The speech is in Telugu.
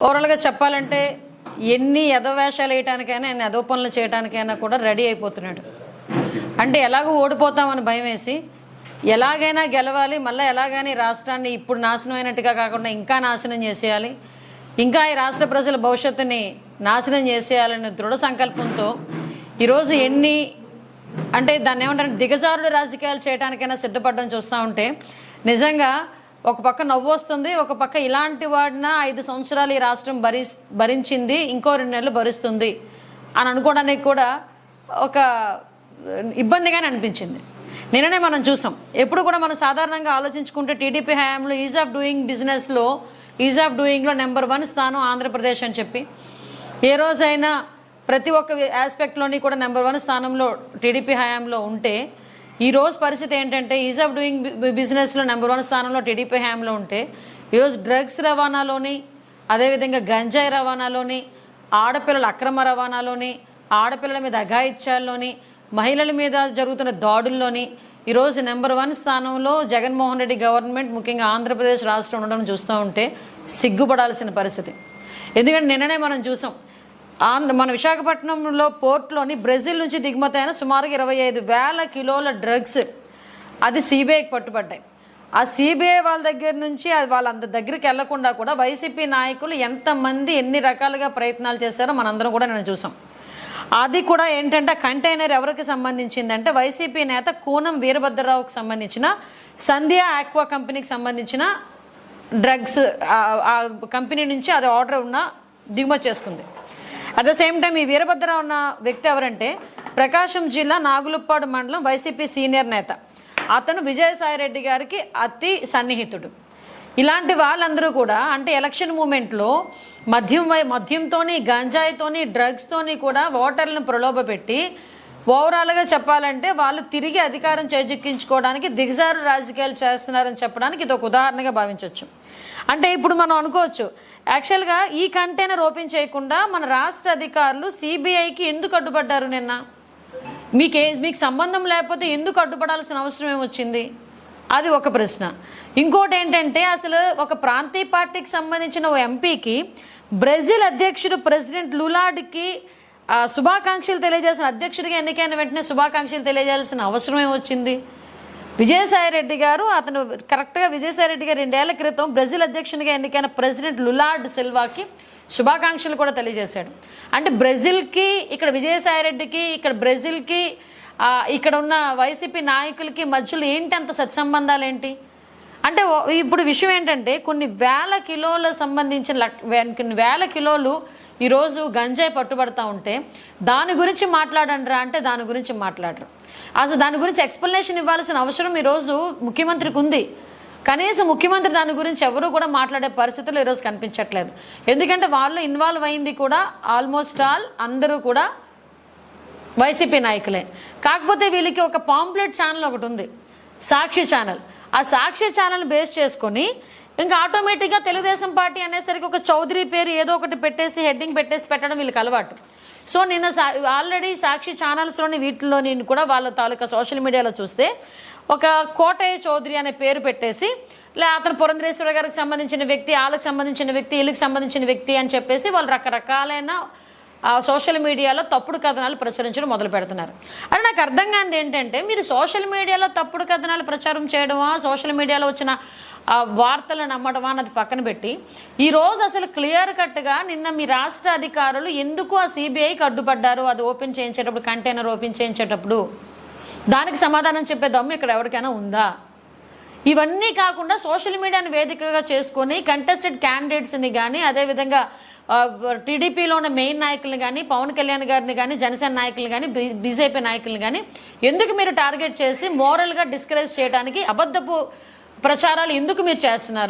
ఓవరాల్గా చెప్పాలంటే ఎన్ని ఎదవేషాలు వేయటానికైనా ఎన్ని ఎదవ పనులు చేయడానికైనా కూడా రెడీ అయిపోతున్నాడు. అంటే ఎలాగో ఓడిపోతామని భయం వేసి ఎలాగైనా గెలవాలి మళ్ళీ ఎలాగైనా ఈ రాష్ట్రాన్ని ఇప్పుడు నాశనం అయినట్టుగా కాకుండా ఇంకా నాశనం చేసేయాలి ఇంకా ఈ రాష్ట్ర ప్రజల భవిష్యత్తుని నాశనం చేసేయాలనే దృఢ సంకల్పంతో ఈరోజు ఎన్ని అంటే దాన్ని ఏమంటారు దిగజారుడు రాజకీయాలు చేయడానికైనా సిద్ధపడడం చూస్తూ ఉంటే నిజంగా ఒక పక్క నవ్వు వస్తుంది ఒక పక్క ఇలాంటి వాడిన ఐదు సంవత్సరాలు ఈ రాష్ట్రం భరి భరించింది ఇంకో రెండు నెలలు భరిస్తుంది అని అనుకోవడానికి కూడా ఒక ఇబ్బందిగానే అనిపించింది. నిన్ననే మనం చూసాం. ఎప్పుడు కూడా మనం సాధారణంగా ఆలోచించుకుంటే టీడీపీ హయాంలో ఈజ్ ఆఫ్ డూయింగ్ బిజినెస్లో ఈజ్ ఆఫ్ డూయింగ్లో నెంబర్ వన్ స్థానం ఆంధ్రప్రదేశ్ అని చెప్పి. ఏ రోజైనా ప్రతి ఒక్క ఆస్పెక్ట్లోని కూడా నెంబర్ వన్ స్థానంలో టీడీపీ హయాంలో ఉంటే ఈ రోజు పరిస్థితి ఏంటంటే ఈజ్ ఆఫ్ డూయింగ్ బిజినెస్లో నెంబర్ వన్ స్థానంలో టీడీపీ హ్యామ్లో ఉంటే ఈరోజు డ్రగ్స్ రవాణాలోని అదేవిధంగా గంజాయి రవాణాలోని ఆడపిల్లల అక్రమ రవాణాలోని ఆడపిల్లల మీద అఘాయిత్యాల్లోని మహిళల మీద జరుగుతున్న దాడుల్లోని ఈరోజు నెంబర్ వన్ స్థానంలో జగన్మోహన్ రెడ్డి గవర్నమెంట్ ముఖ్యంగా ఆంధ్రప్రదేశ్ రాష్ట్రం ఉండడం చూస్తూ ఉంటే సిగ్గుపడాల్సిన పరిస్థితి. ఎందుకంటే నిన్ననే మనం చూసాం ఆంధ్ర మన విశాఖపట్నంలో పోర్ట్లోని బ్రెజిల్ నుంచి దిగుమతి అయిన సుమారుగా ఇరవై ఐదు వేల కిలోల డ్రగ్స్ అది సిబిఐకి పట్టుబడ్డాయి. ఆ సిబిఐ వాళ్ళ దగ్గర నుంచి అది వాళ్ళంత దగ్గరికి వెళ్ళకుండా కూడా వైసీపీ నాయకులు ఎంతమంది ఎన్ని రకాలుగా ప్రయత్నాలు చేశారో మనందరం కూడా నేను చూసాం. అది కూడా ఏంటంటే కంటైనర్ ఎవరికి సంబంధించిందంటే వైసీపీ నేత కూనం వీరభద్రరావుకి సంబంధించిన సంధ్యా ఆక్వా కంపెనీకి సంబంధించిన డ్రగ్స్ ఆ కంపెనీ నుంచి అది ఆర్డర్ ఉన్న దిగుమతి చేసుకుంది. అట్ ద సేమ్ టైం ఈ వీరభద్రరావు ఉన్న వ్యక్తి ఎవరంటే ప్రకాశం జిల్లా నాగులుప్పాడు మండలం వైసీపీ సీనియర్ నేత. అతను విజయసాయిరెడ్డి గారికి అతి సన్నిహితుడు. ఇలాంటి వాళ్ళందరూ కూడా అంటే ఎలక్షన్ మూమెంట్లో మద్యం వై మద్యంతోని గంజాయితోని డ్రగ్స్తోని కూడా ఓటర్లను ప్రలోభపెట్టి ఓవరాల్గా చెప్పాలంటే వాళ్ళు తిరిగి అధికారం చేజిక్కించుకోవడానికి దిగజారు రాజకీయాలు చేస్తున్నారని చెప్పడానికి ఇది ఒక ఉదాహరణగా భావించవచ్చు. అంటే ఇప్పుడు మనం అనుకోవచ్చు యాక్చువల్గా ఈ కంటైనర్ ఓపెన్ చేయకుండా మన రాష్ట్ర అధికారులు సిబిఐకి ఎందుకు అడ్డుపడ్డారు నిన్న? మీకే మీకు సంబంధం లేకపోతే ఎందుకు అడ్డుపడాల్సిన అవసరం ఏమొచ్చింది? అది ఒక ప్రశ్న. ఇంకోటి ఏంటంటే అసలు ఒక ప్రాంతీయ పార్టీకి సంబంధించిన ఓ ఎంపీకి బ్రెజిల్ అధ్యక్షుడు ప్రెసిడెంట్ లులాడ్కి శుభాకాంక్షలు తెలియజేసిన అధ్యక్షుడిగా ఎన్నికైన వెంటనే శుభాకాంక్షలు తెలియజేయాల్సిన అవసరమే వచ్చింది. విజయసాయిరెడ్డి గారు అతను కరెక్ట్గా విజయసాయిరెడ్డి గారు రెండేళ్ళ క్రితం బ్రెజిల్ అధ్యక్షునిగా ఎన్నికైన ప్రెసిడెంట్ లులార్డ్ సిల్వాకి శుభాకాంక్షలు కూడా తెలియజేశాడు. అంటే బ్రెజిల్కి ఇక్కడ విజయసాయిరెడ్డికి ఇక్కడ బ్రెజిల్కి ఇక్కడ ఉన్న వైసీపీ నాయకులకి మధ్యలో ఏంటి అంత సత్సంబంధాలు ఏంటి అంటే ఇప్పుడు విషయం ఏంటంటే కొన్ని వేల కిలోల సంబంధించిన లక్- కొన్ని వేల కిలోలు ఈరోజు గంజాయి పట్టుబడతా ఉంటే దాని గురించి మాట్లాడండిరా అంటే దాని గురించి మాట్లాడరు. అసలు దాని గురించి ఎక్స్ప్లెనేషన్ ఇవ్వాల్సిన అవసరం ఈరోజు ముఖ్యమంత్రికి ఉంది. కనీసం ముఖ్యమంత్రి దాని గురించి ఎవరు కూడా మాట్లాడే పరిస్థితులు ఈరోజు కనిపించట్లేదు. ఎందుకంటే వాళ్ళు ఇన్వాల్వ్ అయింది కూడా ఆల్మోస్ట్ ఆల్ అందరూ కూడా వైసీపీ నాయకులే. కాకపోతే వీళ్ళకి ఒక పాంప్లెట్ ఛానల్ ఒకటి ఉంది. సాక్షి ఛానల్ ఆ సాక్షి ఛానల్ బేస్ చేసుకొని ఇంకా ఆటోమేటిక్గా తెలుగుదేశం పార్టీ అనేసరికి ఒక చౌదరి పేరు ఏదో ఒకటి పెట్టేసి హెడ్డింగ్ పెట్టేసి పెట్టడం వీళ్ళకి అలవాటు. సో నిన్న సా ఆల్రెడీ సాక్షి ఛానల్స్లోని వీటిలో నేను కూడా వాళ్ళ తాలూకా సోషల్ మీడియాలో చూస్తే ఒక కోటయ్య చౌదరి అనే పేరు పెట్టేసి లే అతను పురంధరేశ్వర గారికి సంబంధించిన వ్యక్తి వాళ్ళకి సంబంధించిన వ్యక్తి వీళ్ళకి సంబంధించిన వ్యక్తి అని చెప్పేసి వాళ్ళు రకరకాలైన సోషల్ మీడియాలో తప్పుడు కథనాలు ప్రచురించడం మొదలు పెడుతున్నారు. అది నాకు అర్థం కానిది ఏంటంటే మీరు సోషల్ మీడియాలో తప్పుడు కథనాలు ప్రచారం చేయడమా? సోషల్ మీడియాలో వచ్చిన ఆ వార్తలు నమ్మడమా అన్నది పక్కన పెట్టి ఈ రోజు అసలు క్లియర్ కట్గా నిన్న మీ రాష్ట్ర అధికారులు ఎందుకు ఆ సిబిఐకి అడ్డుపడ్డారు? అది ఓపెన్ చేయించేటప్పుడు కంటైనర్ ఓపెన్ చేయించేటప్పుడు దానికి సమాధానం చెప్పే దమ్ము ఇక్కడ ఎవరికైనా ఉందా? ఇవన్నీ కాకుండా సోషల్ మీడియాను వేదికగా చేసుకొని కంటెస్టెడ్ క్యాండిడేట్స్ని కానీ అదేవిధంగా టీడీపీలో ఉన్న మెయిన్ నాయకుల్ని కానీ పవన్ కళ్యాణ్ గారిని కానీ జనసేన నాయకులు కానీ బీజేపీ నాయకులు కానీ ఎందుకు మీరు టార్గెట్ చేసి మోరల్గా డిస్కరేజ్ చేయడానికి అబద్ధపు ప్రచారాలు ఎందుకు మీరు చేస్తున్నారు?